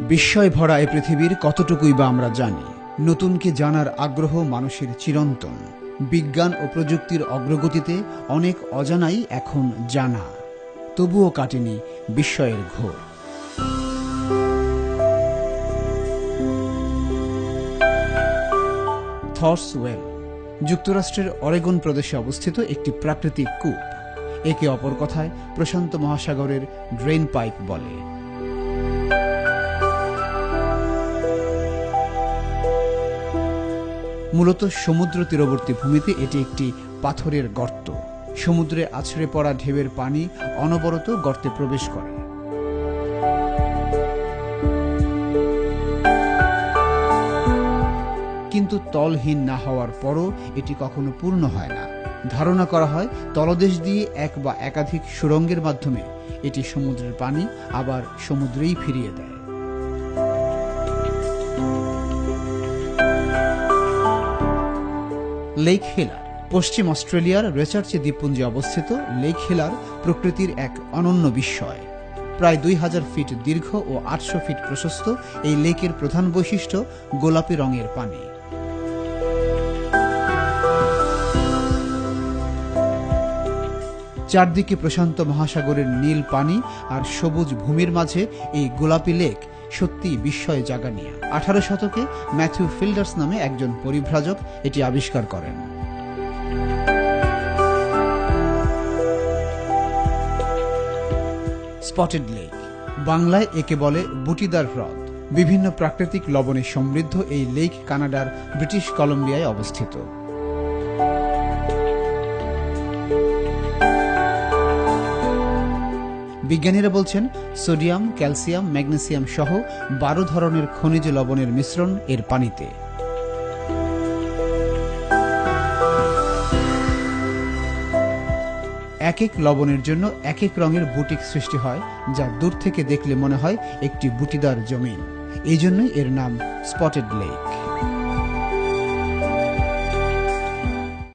বিস্ময় ভরা এ পৃথিবীর কতটুকুই বা আমরা জানি? নতুনকে জানার আগ্রহ মানুষের চিরন্তন। বিজ্ঞান ও প্রযুক্তির অগ্রগতিতে অনেক অজানাই এখন জানা। তবুও কাটেনি বিস্ময়ের ঘোর। থর্স ওয়েল যুক্তরাষ্ট্রের অরেগন প্রদেশে অবস্থিত একটি প্রাকৃতিক কূপ। একে অপর কথায় প্রশান্ত মহাসাগরের ড্রেন পাইপ বলে। মূলত সমুদ্র তীরবর্তী ভূমিতে এটি একটি পাথরের গর্ত। সমুদ্রে আছড়ে পড়া ঢেউয়ের পানি অনবরত গর্তে প্রবেশ করে। কিন্তু তলহীন না হওয়ার পরও এটি কখনো পূর্ণ হয় না। ধারণা করা হয়, তলদেশ দিয়ে এক বা একাধিক সুরঙ্গের মাধ্যমে এটি সমুদ্রের পানি আবার সমুদ্রেই ফিরিয়ে দেয়। Lake Hillier. পশ্চিম অস্ট্রেলিয়ার রেচার্চে দ্বীপপুঞ্জে অবস্থিত লেক হিলার প্রকৃতির এক অনন্য বিস্ময়। প্রায় দুই হাজার ফিট দীর্ঘ ও আটশো ফিট প্রশস্ত এই লেকের প্রধান বৈশিষ্ট্য গোলাপি রঙের পানি। চারদিকে প্রশান্ত মহাসাগরের নীল পানি আর সবুজ ভূমির মাঝে এই গোলাপি লেক সত্যি বিস্ময় জাগানিয়া। আঠারো শতকে ম্যাথিউ ফিল্ডার্স নামে একজন পরিভ্রাজক এটি আবিষ্কার করেন। স্পটেড লেক বাংলায় একে বলে বুটিদার হ্রদ। বিভিন্ন প্রাকৃতিক লবণে সমৃদ্ধ এই লেক কানাডার ব্রিটিশ কলম্বিয়ায় অবস্থিত। বিজ্ঞানীরা বলছেন, সোডিয়াম, ক্যালসিয়াম, ম্যাগনেসিয়াম সহ বারো ধরনের খনিজ লবণের মিশ্রণ এর পানিতে। এক এক লবণের জন্য এক এক রঙের বুটিক সৃষ্টি হয়, যা দূর থেকে দেখলে মনে হয় একটি বুটিদার জমিন এই জন্যই এর নাম স্পটেড লেক